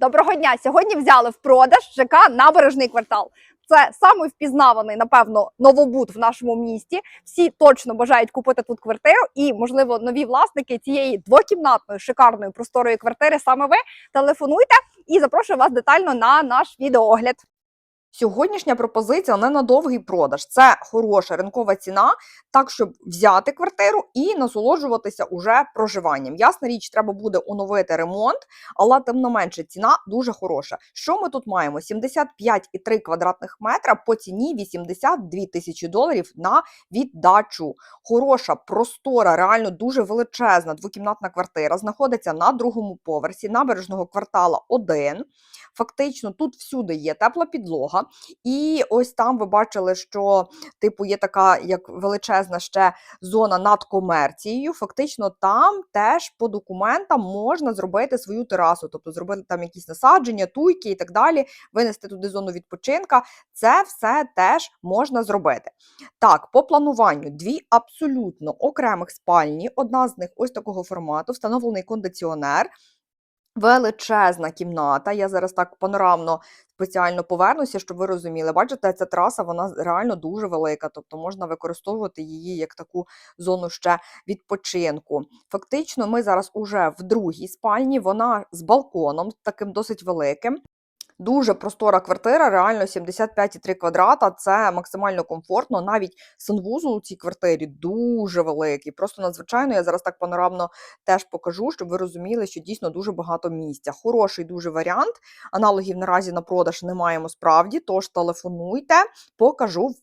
Доброго дня! Сьогодні взяли в продаж ЖК Набережний квартал. Це самий впізнаваний, напевно, новобуд в нашому місті. Всі точно бажають купити тут квартиру, і, можливо, нові власники цієї двокімнатної шикарної просторої квартири саме ви телефонуйте і запрошую вас детально на наш відеоогляд. Сьогоднішня пропозиція не на довгий продаж. Це хороша ринкова ціна, так щоб взяти квартиру і насолоджуватися уже проживанням. Ясна річ, треба буде оновити ремонт, але тим не менше ціна дуже хороша. Що ми тут маємо? 75,3 квадратних метра по ціні 82 тисячі доларів на віддачу. Хороша, простора, реально дуже величезна двокімнатна квартира. Знаходиться на другому поверсі набережного квартала 1. Фактично, тут всюди є тепла підлога. І ось там ви бачили, що типу є така як величезна ще зона над комерцією. Фактично, там теж по документам можна зробити свою терасу, тобто зробити там якісь насадження, туйки і так далі, винести туди зону відпочинка. Це все теж можна зробити. Так, по плануванню дві абсолютно окремих спальні. Одна з них ось такого формату, встановлений кондиціонер. Величезна кімната. Я зараз так панорамно спеціально повернуся, щоб ви розуміли. Бачите, ця траса вона реально дуже велика, тобто можна використовувати її як таку зону ще відпочинку. Фактично, ми зараз уже в другій спальні, вона з балконом, таким досить великим. Дуже простора квартира, реально 75,3 квадрата. Це максимально комфортно. Навіть санвузол у цій квартирі дуже великий. Просто надзвичайно. Я зараз так панорамно теж покажу, щоб ви розуміли, що дійсно дуже багато місця. Хороший дуже варіант. Аналогів наразі на продаж не маємо справді. Тож телефонуйте, покажу